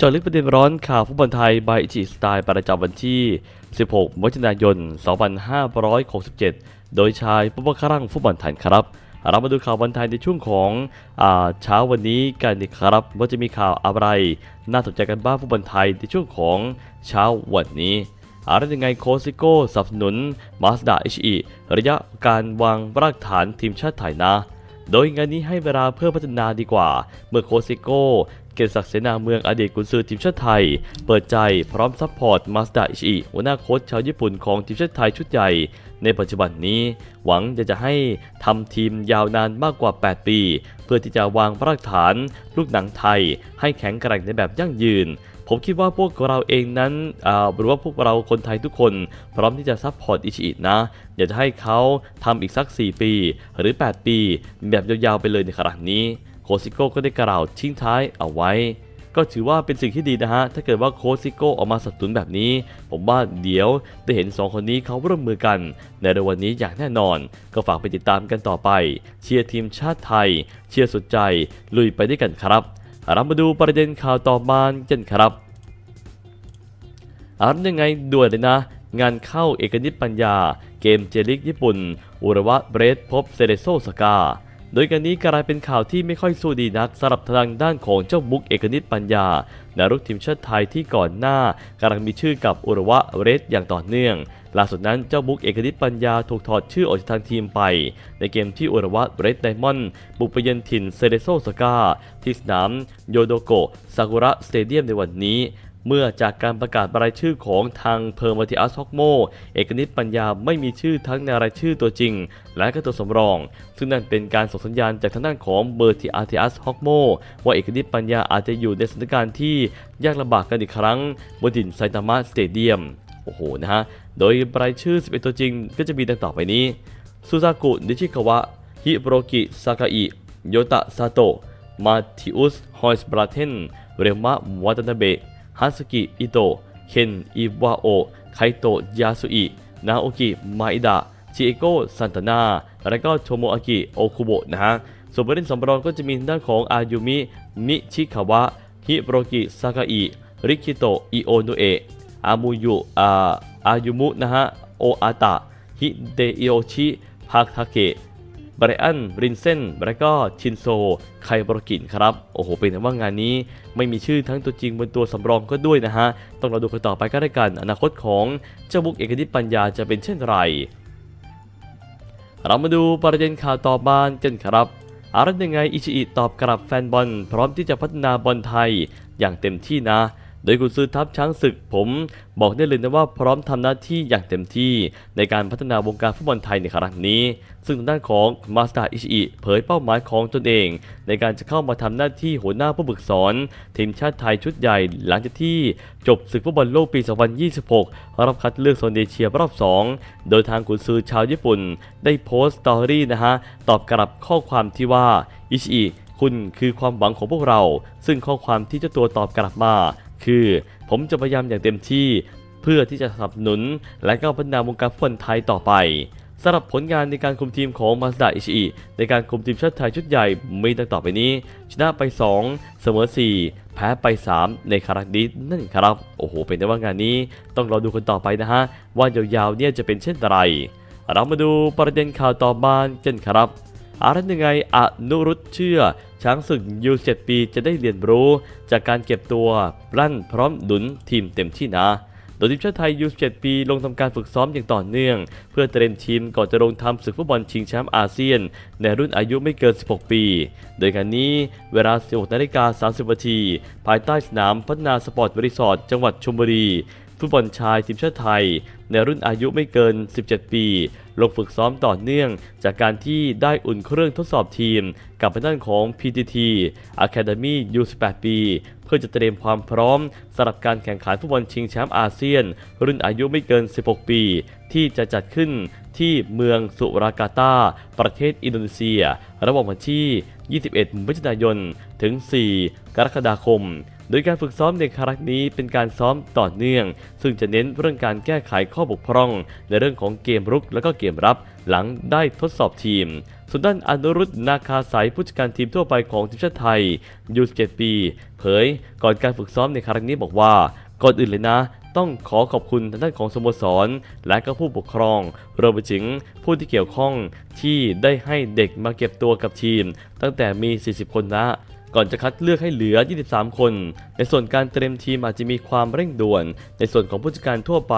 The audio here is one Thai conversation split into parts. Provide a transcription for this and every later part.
จาะลึกประเด็นร้อนข่าวฟุตบอลไทยบายอิจิสไตล์ประจำวันที่ 16 มิถุนายน 2567 โดยชายผู้บังคับรังฟุตบอลไทยครับ เรามาดูข่าวบอลไทยในช่วงของเช้าวันนี้กันดีครับ ว่าจะมีข่าวอะไร น่าสนใจกันบ้างฟุตบอลไทยในช่วงของเช้าวันนี้อะไรยังไงโคซิโก้สนับสนุนมาสดาเอชอีระยะการวางรากฐานทีมชาติไทยนะโดยงานนี้ให้เวลาเพื่อพัฒนาดีกว่า เมื่อโคซิโก้ เกียรติศักดิ์เสนาเมืองอดีตกุนซือทีมชาติไทย เปิดใจพร้อมซัพพอร์ตมาสดาอิชิหัวหน้าโค้ชชาวญี่ปุ่นของทีมชาติไทยชุดใหญ่ ในปัจจุบันนี้ หวังจะจะให้ทำทีมยาวนานมากกว่า 8 ปี เพื่อที่จะวางรากฐานลูกหนังไทย ให้แข็งแกร่งในแบบยั่งยืนผมคิดว่าพวกเราเองนั้นอ่าหรือว่าพวกเราคนไทยทุกคน พร้อมที่จะซัพพอร์ตอิชินะ อยากจะให้เขาทำอีกสัก 4 ปี หรือ 8 ปี แบบยาวๆไปเลยในขณะนี้ โคซิโก้ก็ได้กล่าวทิ้งท้ายเอาไว้ ก็ถือว่าเป็นสิ่งที่ดีนะฮะ ถ้าเกิดว่าโคซิโก้ออกมาสับสนุนแบบนี้ ผมว่าเดี๋ยวได้เห็น 2 คนนี้เขาร่วมมือกัน ในเร็ววันนี้อย่างแน่นอน ก็ฝากไปติดตามกันต่อไป เชียร์ทีมชาติไทย เชียร์สุดใจ ลุยไปด้วยกันครับเรามาดูประเด็นข่าวต่อมากันครับอันยังไงด่วนเลยนะ งานเข้าเอกนิตปัญญา เกมเจลิกญี่ปุ่น อุระวะเบรสพบเซเรโซสกา โดยการนี้กลายเป็นข่าวที่ไม่ค่อยสู้ดีนักสำหรับทางด้านของเจ้าบุกเอกนิตปัญญานารุกทีมชาติไทยที่ก่อนหน้ากำลังมีชื่อกับอุระวะเรสอย่างต่อเนื่องล่าสุดนั้นเจ้าบุกเอกนิตปัญญาถูกถอดชื่อออกจากทางทีมไป ในเกมที่อุระวะเรสไดมอนด์บุกไปเยือนถิ่นเซเรโซสกาที่สนามโยโดโกะซากุระสเตเดียมในวันนี้ เมื่อจากการประกาศรายชื่อของทางเพอร์มาติอัสฮอกโม เอกนิตปัญญาไม่มีชื่อทั้งในรายชื่อตัวจริง และก็ตัวสำรอง ซึ่งนั่นเป็นการส่งสัญญาณจากทางด้านของเบอร์ติอาร์ติอัสฮอกโมว่าเอกนิตปัญญาอาจจะอยู่ในสถานการณ์ที่ยากลำบากกันอีกครั้งบนถิ่นไซตามะสเตเดียมโอ้โหนะฮะ โดยรายชื่อ 11 ตัวจริงก็จะมีดังต่อไปนี้ซูซากุนิชิคาวะฮิโรกิซากาอิโยตะซาโตะมาทิอุสฮอยส์บราเทนเรมะวัตนาเบะ ฮัสกิ อิโตะ เคน อิวาโอ ไคโตะ ยาสุอิ นาโอกิ มาอิดะชิเอโกะซันตานา และก็โทโมอากิ โอคุโบะนะฮะ ส่วนผู้เล่นสำรองก็จะมีด้านของอายุมิ มิชิคาวะ ฮิโรกิ ซากาอิ ริคิโตะ อิโอโนะเอะ อามูยุอาอายุมุนะฮะ โออาตะ ฮิเดอิโอชิพากทาเกะ ไบรอันรินเซนและก็ชินโซ ไคบรกินครับ โอ้โห เป็นแต่ว่างานนี้ไม่มีชื่อทั้งตัวจริงบนตัวสำรองก็ด้วยนะฮะ ต้องเราดูกันต่อไปก็ได้กัน อนาคตของเจ้าบุกเอกนิตปัญญาจะเป็นเช่นไร เรามาดูประเด็นข่าวต่อมากันครับอะไรยังไงอิชิอิตอบกลับแฟนบอลพร้อมที่จะพัฒนาบอลไทยอย่างเต็มที่นะ โดยกุนซือทัพช้างศึกผม บอกได้เลยนะว่าพร้อมทำหน้าที่อย่างเต็มที่ในการพัฒนาวงการฟุตบอลไทยในครั้งนี้ ซึ่งทางด้านของมาสตาอิชิอิเผยเป้าหมายของตนเอง ในการจะเข้ามาทำหน้าที่หัวหน้าผู้ฝึกสอนทีมชาติไทยชุดใหญ่หลังจากที่จบศึกฟุตบอลโลกปี 2026รอบคัดเลือกโซนเอเชียรอบ 2 โดยทางกุนซือชาวญี่ปุ่น ได้โพสต์สตอรี่นะฮะตอบกลับข้อความที่ว่าอิชิอิคุณคือความหวังของพวกเรา ซึ่งข้อความที่เจ้าตัวตอบกลับมา คือผมจะพยายามอย่างเต็มที่เพื่อที่จะสนับสนุน และก็พัฒนาวงการฟุตบอลไทยต่อไปสำหรับผลงานในการคุมทีมของมาสดาอิชิในการคุมทีมชาติไทยชุดใหญ่มีดังต่อไปนี้ ชนะไป 2 เสมอ 4 แพ้ไป 3 ในคาราดิสนั่นเองครับ โอ้โห เป็นแต่ว่างานนี้ต้องรอดูกันต่อไปนะฮะ ว่ายาวๆเนี่ยจะเป็นเช่นไร เรามาดูประเด็นข่าวต่อมากันครับอะไรยังไงอนุรุตเชื่อ ช้างศึกยู7ปีจะได้เรียนรู้ จากการเก็บตัวรั่นพร้อมหนุนทีมเต็มที่นะโดยทีมชาติไทยยู7ปีลงทำการฝึกซ้อมอย่างต่อเนื่อง เพื่อเตรียมทีมก่อนจะลงทำศึกฟุตบอลชิงแชมป์อาเซียน ในรุ่นอายุไม่เกิน 16 ปี โดยการนี้เวลา 16นาฬิกา30นาทีภายใต้สนามพัฒนาสปอร์ตบริสอร์ทจังหวัดชลบุรี ฟุตบอลชายทีมชาติไทย ในรุ่นอายุไม่เกิน 17 ปี ลงฝึกซ้อมต่อเนื่อง จากการที่ได้อุ่นเครื่องทดสอบทีม กับทางด้านของ PTT Academy U18 ปี เพื่อจะเตรียมความพร้อมสำหรับการแข่งขันฟุตบอลชิงแชมป์อาเซียน รุ่นอายุไม่เกิน 16 ปี ที่จะจัดขึ้นที่เมืองสุรากาตา ประเทศอินโดนีเซีย ระหว่างวันที่ 21มิถุนายน ถึง 4 กรกฎาคม โดยการฝึกซ้อมในครั้งนี้เป็นการซ้อมต่อเนื่อง ซึ่งจะเน้นเรื่องการแก้ไขข้อบกพร่อง ในเรื่องของเกมรุกและก็เกมรับ หลังได้ทดสอบทีม ส่วนด้านอนุรุตนาคาสายผู้จัดการทีมทั่วไปของทีมชาติไทยยู17ปี เผย ก่อนการฝึกซ้อมในครั้งนี้บอกว่าก่อนอื่นเลยนะต้องขอขอบคุณทางด้านของสโมสร และก็ผู้ปกครองรวมไปถึงผู้ที่เกี่ยวข้องที่ได้ให้เด็กมาเก็บตัวกับทีม ตั้งแต่มี 40 คนนะ ก่อนจะคัดเลือกให้เหลือ 23 คน ในส่วนการเตรียมทีมอาจจะมีความเร่งด่วน ในส่วนของผู้จัดการทั่วไป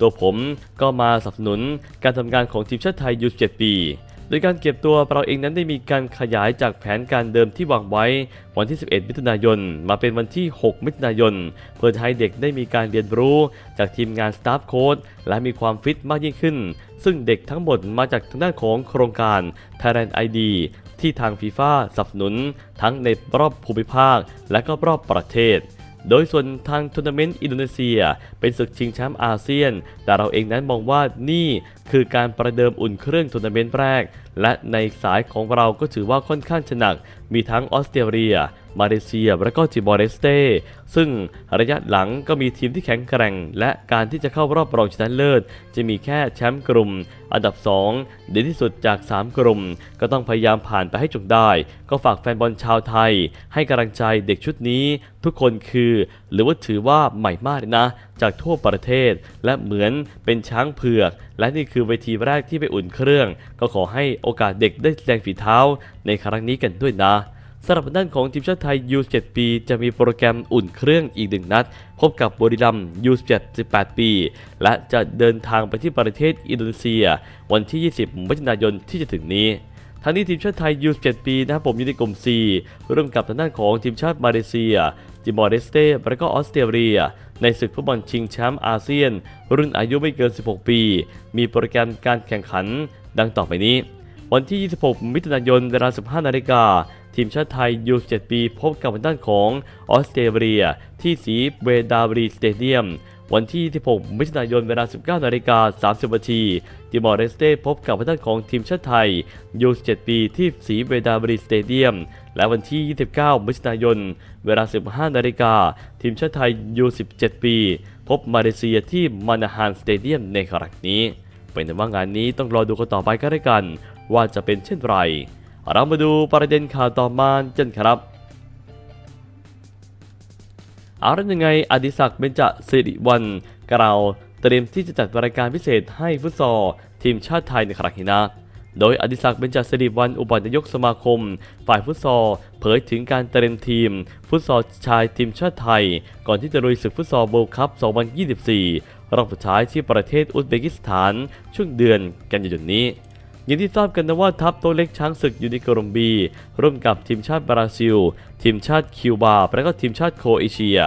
ตัวผมก็มาสนับสนุนการทำงานของทีมชาติไทยยู7ปีโดยการเก็บตัวเราเองนั้นได้มีการขยายจากแผนการเดิมที่วางไว้ วันที่ 11 มิถุนายน มาเป็นวันที่ 6 มิถุนายน เพื่อให้เด็กได้มีการเรียนรู้จากทีมงานสตาฟโค้ดและมีความฟิตมากยิ่งขึ้น ซึ่งเด็กทั้งหมดมาจากทางด้านของโครงการ Thailand ID ที่ทางฟีฟ่าสนับสนุนทั้งในรอบภูมิภาค และก็รอบประเทศ โดยส่วนทางทัวร์นาเมนต์อินโดนีเซีย เป็นศึกชิงแชมป์อาเซียน แต่เราเองนั้นมองว่านี่คือการประเดิมอุ่นเครื่องทัวร์นาเมนต์แรก และในสายของเราก็ถือว่าค่อนข้างหนักมีทั้งออสเตรเลีย มาเลเซีย และก็จิมอร์เรสเต้ ซึ่งระยะหลังก็มีทีมที่แข็งแกร่ง และการที่จะเข้ารอบรองชนะเลิศ จะมีแค่แชมป์กลุ่ม อันดับ2เด่นที่สุดจาก 3 กลุ่ม ก็ต้องพยายามผ่านไปให้จงได้ ก็ฝากแฟนบอลชาวไทย ให้กำลังใจเด็กชุดนี้ ทุกคนคือ หรือว่าถือว่าใหม่มากเลยนะจากทั่วประเทศ และเหมือนเป็นช้างเผือก และนี่คือเวทีแรกที่ไปอุ่นเครื่อง ก็ขอให้โอกาสเด็กได้แสดงฝีเท้าในครั้งนี้กันด้วยนะสำหรับด้านของทีมชาติไทย U17 ปี จะมีโปรแกรมอุ่นเครื่องอีกหนึ่งนัด พบกับบุรีรัมย์ U17 18 ปี และจะเดินทางไปที่ประเทศอินโดนีเซีย วันที่ 20 มิถุนายนที่จะถึงนี้ทั้งนี้ทีมชาติไทย U17 ปีนะครับผมอยู่ในกลุ่ม C ร่วมกับทางด้านของทีมชาติมาเลเซีย จิมอร์เดสเตและก็ออสเตรเลีย ในศึกฟุตบอลชิงแชมป์อาเซียน รุ่นอายุไม่เกิน 16 ปี มีโปรแกรมการแข่งขันดังต่อไปนี้ วันที่ 26 มิถุนายนเวลา 15 นาฬิกาทีมชาติไทย U17 ปี พบกับทางด้านของออสเตรเลีย ที่สีเวดาบรีสเตเดียม วันที่26มิถุนายนเวลา 19นาฬิกา30นาทีติมอร์เรสเต้พบกับทางด้านของทีมชาติไทย U17 ปีที่สีเวดาบรีสเตเดียม และวันที่ 29มิถุนายนเวลา 15นาฬิกาทีมชาติไทย U17 ปี พบมาเลเซียที่มานาฮานสเตเดียมในครั้งนี้ เป็นแต่ว่างานนี้ต้องรอดูกันต่อไปก็ได้กัน ว่าจะเป็นเช่นไรเรามาดูประเด็นข่าวต่อมากันครับ เอาละยังไงอดิศักดิ์เบญจสิริวัลย์กล่าวเตรียมที่จะจัดรายการพิเศษให้ฟุตซอลทีมชาติไทยในครั้งนี้นะโดยอดิศักดิ์เบญจสิริวัลย์อุปนายกสมาคม ฝ่ายฟุตซอลเผยถึงการเตรียมทีม ฟุตซอลชายทีมชาติไทย ก่อนที่จะลุยศึกฟุตซอลเวิลคัพ 2024 รอบสุดท้ายที่ประเทศอุซเบกิสถาน ช่วงเดือนกันยายนนี้ อย่างที่ทราบกันนะว่าทัพตัวเล็กช้างศึกอยู่ในโคลอมเบียร่วมกับทีมชาติบราซิล ทีมชาติคิวบา และก็ทีมชาติโคเอเชีย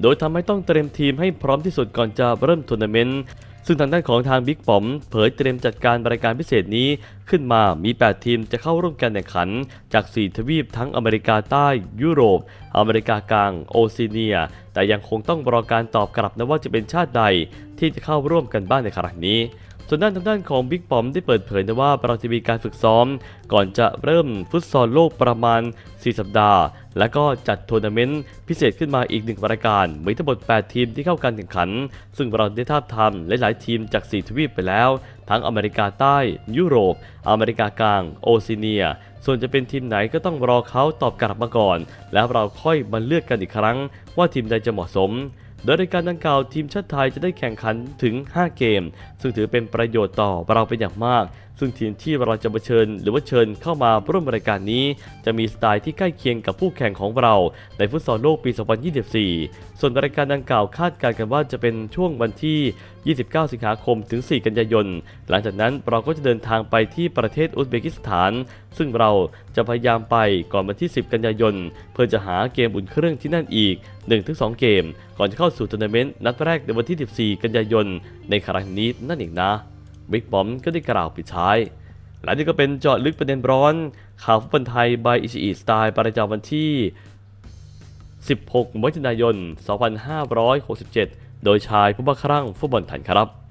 โดยทำให้ต้องเตรียมทีมให้พร้อมที่สุดก่อนจะเริ่มทัวร์นาเมนต์ ซึ่งทางด้านของทางบิ๊กปอม เผยเตรียมจัดการรายการพิเศษนี้ขึ้นมา มี 8 ทีมจะเข้าร่วมการแข่งขัน จาก 4 ทวีปทั้งอเมริกาใต้ ยุโรป อเมริกากลาง โอเชีเนีย แต่ยังคงต้องรอการตอบกลับนะว่าจะเป็นชาติใดที่จะเข้าร่วมกันบ้างในครั้งนี้ ส่วนด้านทางด้านของบิ๊กปอมได้เปิดเผยนะว่าเราจะมีการฝึกซ้อม ก่อนจะเริ่มฟุตซอลโลกประมาณ 4 สัปดาห์ และก็จัดทัวร์นาเมนต์พิเศษขึ้นมาอีกหนึ่งรายการมีทั้งหมด 8 ทีมที่เข้าการแข่งขัน ซึ่งเราได้ทาบทามหลายๆทีมจาก 4 ทวีปไปแล้ว ทั้งอเมริกาใต้ ยุโรป อเมริกากลาง โอเชียเนีย ส่วนจะเป็นทีมไหนก็ต้องรอเขาตอบกลับมาก่อน แล้วเราค่อยมาเลือกกันอีกครั้ง ว่าทีมใดจะเหมาะสม โดยในการดังกล่าวทีมชาติไทยจะได้แข่งขันถึง 5 เกม ซึ่งถือเป็นประโยชน์ต่อเราเป็นอย่างมาก ซึ่งทีมที่เราจะมาเชิญหรือว่าเชิญเข้ามาร่วมรายการนี้ จะมีสไตล์ที่ใกล้เคียงกับผู้แข่งของเราในฟุตซอลโลกปี 2024 ส่วนรายการดังกล่าวคาดการณ์กันว่าจะเป็นช่วงวันที่ 29 สิงหาคมถึง 4 กันยายน หลังจากนั้นเราก็จะเดินทางไปที่ประเทศอุซเบกิสถาน ซึ่งเราจะพยายามไปก่อนวันที่ 10 กันยายน เพื่อจะหาเกมอุ่นเครื่องที่นั่นอีก 1-2 เกม ก่อนจะเข้าสู่ทัวร์นาเมนต์นัดแรกในวันที่ 14 กันยายน ในครั้งนี้นั่นเองนะ บิ๊กบอมก็ได้กล่าวปิดท้าย และนี่ก็เป็นเจาะลึกประเด็นร้อน ข่าวฟุตบอลไทยบายอิชิอิสไตล์ประจำวันที่ 16มิถุนายน 2567 โดยชายผู้บ้าคลั่งฟุตบอลไทยครับ